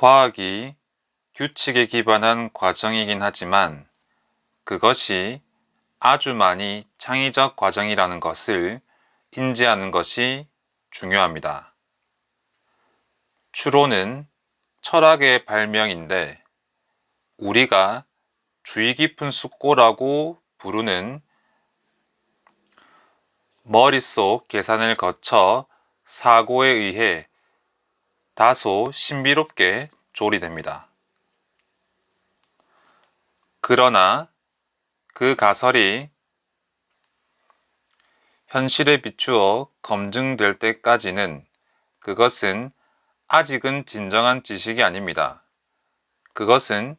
과학이 규칙에 기반한 과정이긴 하지만 그것이 아주 많이 창의적 과정이라는 것을 인지하는 것이 중요합니다. 추론은 철학의 발명인데 우리가 주의 깊은 숙고라고 부르는 머릿속 계산을 거쳐 사고에 의해 다소 신비롭게 조리됩니다. 그러나 그 가설이 현실에 비추어 검증될 때까지는 그것은 아직은 진정한 지식이 아닙니다. 그것은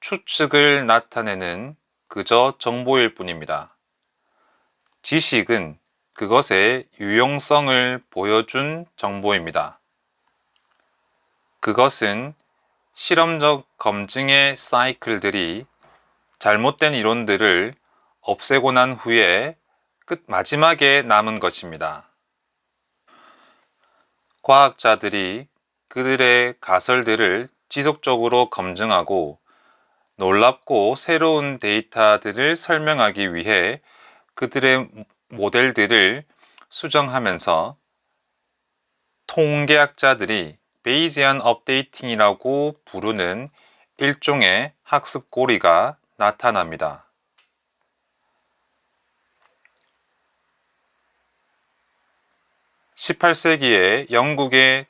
추측을 나타내는 그저 정보일 뿐입니다. 지식은 그것의 유용성을 보여준 정보입니다. 그것은 실험적 검증의 사이클들이 잘못된 이론들을 없애고 난 후에 끝 마지막에 남은 것입니다. 과학자들이 그들의 가설들을 지속적으로 검증하고 놀랍고 새로운 데이터들을 설명하기 위해 그들의 모델들을 수정하면서 통계학자들이 베이지안 업데이팅이라고 부르는 일종의 학습 고리가 나타납니다. 18세기에 영국의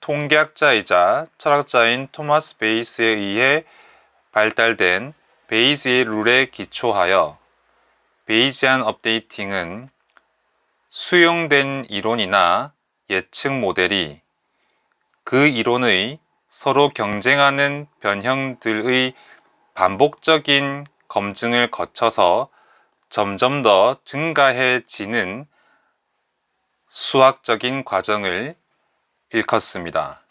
통계학자이자 철학자인 토마스 베이스에 의해 발달된 베이지의 룰에 기초하여 베이지안 업데이팅은 수용된 이론이나 예측 모델이 그 이론의 서로 경쟁하는 변형들의 반복적인 검증을 거쳐서 점점 더 증가해지는 수학적인 과정을 일컫습니다.